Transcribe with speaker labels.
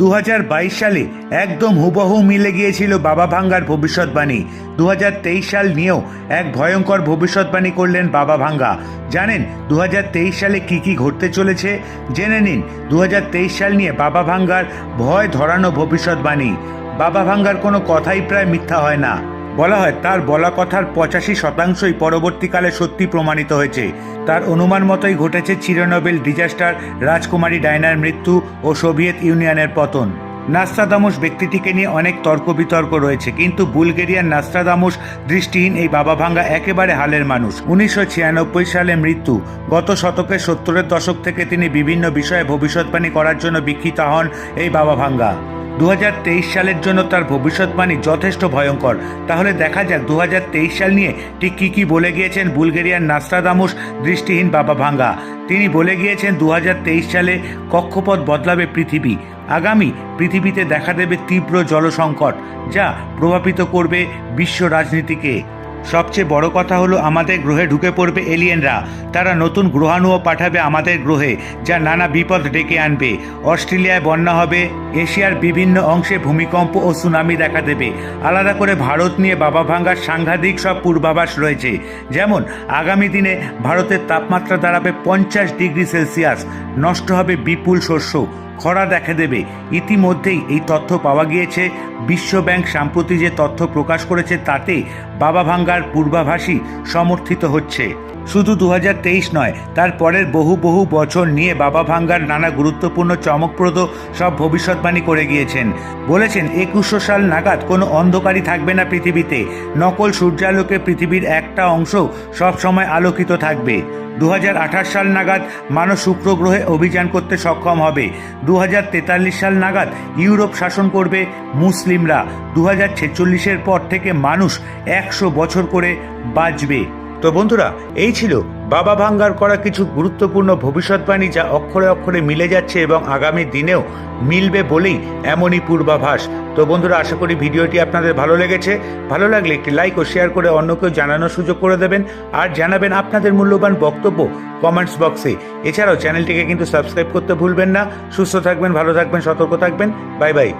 Speaker 1: দু হাজার বাইশ সালে একদম হুবহু মিলে গিয়েছিল বাবা ভাঙ্গার ভবিষ্যৎবাণী। দু হাজার তেইশ সাল নিয়েও এক ভয়ঙ্কর ভবিষ্যৎবাণী করলেন বাবা ভাঙ্গা। জানেন দু হাজার তেইশ সালে কি কি ঘটতে চলেছে? জেনে নিন দু হাজার তেইশ সাল নিয়ে বাবা ভাঙ্গার ভয় ধরানো ভবিষ্যৎবাণী। বাবা ভাঙ্গার কোনো কথাই প্রায় মিথ্যা হয় না। বলা হয়, তার বলা কথার পঁচাশি শতাংশই পরবর্তীকালে সত্যি প্রমাণিত হয়েছে। তার অনুমান মতোই ঘটেছে চিরনোবেল ডিজাস্টার, রাজকুমারী ডায়নার মৃত্যু ও সোভিয়েত ইউনিয়নের পতন। নাস্তাদামুস ব্যক্তিটিকে নিয়ে অনেক তর্ক বিতর্ক রয়েছে, কিন্তু বুলগেরিয়ার নাস্তাদামুস দৃষ্টিহীন এই বাবা ভাঙ্গা একেবারে হালের মানুষ। উনিশশো ছিয়ানব্বই সালে মৃত্যু। গত শতকের সত্তরের দশক থেকে তিনি বিভিন্ন বিষয়ে ভবিষ্যৎবাণী করার জন্য বিক্ষিত হন এই বাবা ভাঙ্গা দু হাজার তেইশ সালের জন্য তার ভবিষ্যৎবাণী যথেষ্ট ভয়ঙ্কর। তাহলে দেখা যাক দু হাজার তেইশ সাল নিয়ে ঠিক কী কী বলে গিয়েছেন বুলগেরিয়ার নাস্তাদামুস দৃষ্টিহীন বাবা ভাঙ্গা। তিনি বলে গিয়েছেন দু হাজার তেইশ সালে কক্ষপথ বদলাবে পৃথিবী। আগামী পৃথিবীতে দেখা দেবে তীব্র জলসংকট, যা প্রভাবিত করবে বিশ্ব রাজনীতিকে। সবচেয়ে বড় কথা হলো আমাদের গ্রহে ঢুকে পড়বে এলিয়েনরা। তারা নতুন গ্রহাণুও পাঠাবে আমাদের গ্রহে, যা নানা বিপদ ডেকে আনবে। অস্ট্রেলিয়ায় বন্যা হবে, এশিয়ার বিভিন্ন অংশে ভূমিকম্প ও সুনামি দেখা দেবে। আলাদা করে ভারত নিয়ে বাবা ভাঙ্গার সাংঘাতিক সব পূর্বাভাস রয়েছে। যেমন, আগামী দিনে ভারতের তাপমাত্রা দাঁড়াবে পঞ্চাশ ডিগ্রি সেলসিয়াস, নষ্ট হবে বিপুল শস্য। খরা দেখা দেবে। ইতিমধ্যেই এই তথ্য পাওয়া গিয়েছে। বিশ্ব ব্যাংক সাম্প্রতি যে তথ্য প্রকাশ করেছে তাতে বাবা ভাঙ্গার পূর্বাভাসই সমর্থিত হচ্ছে। শুধু দু নয়, তার পরের বহু বহু বছর নিয়ে বাবা ভাঙ্গার নানা গুরুত্বপূর্ণ, চমকপ্রদ সব ভবিষ্যৎবাণী করে গিয়েছেন। বলেছেন, একুশশো সাল নাগাদ কোনো অন্ধকারই থাকবে না পৃথিবীতে। নকল সূর্যালোকে পৃথিবীর একটা অংশ সব সময় আলোকিত থাকবে। দু হাজার আঠাশ সাল নাগাদ মানুষ শুক্র গ্রহে অভিযান করতে সক্ষম হবে। দু হাজার তেতাল্লিশ সাল নাগাদ ইউরোপ শাসন করবে মুসলিমরা। দু হাজার পর থেকে মানুষ একশো বছর করে বাঁচবে। তো বন্ধুরা, এই ছিল বাবা ভাঙ্গার করা কিছু গুরুত্বপূর্ণ ভবিষ্যৎবাণী যা অক্ষরে অক্ষরে মিলে যাচ্ছে এবং আগামী দিনেও মিলবে বলেই এমনই পূর্বাভাস। তো বন্ধুরা, আশা করি ভিডিওটি আপনাদের ভালো লেগেছে। ভালো লাগলে একটি লাইক ও শেয়ার করে অন্যকেও জানানোর সুযোগ করে দেবেন। আর জানাবেন আপনাদের মূল্যবান বক্তব্য কমেন্টস বক্সে। এছাড়াও চ্যানেলটিকে কিন্তু সাবস্ক্রাইব করতে ভুলবেন না। সুস্থ থাকবেন, ভালো থাকবেন, সতর্ক থাকবেন। Bye bye.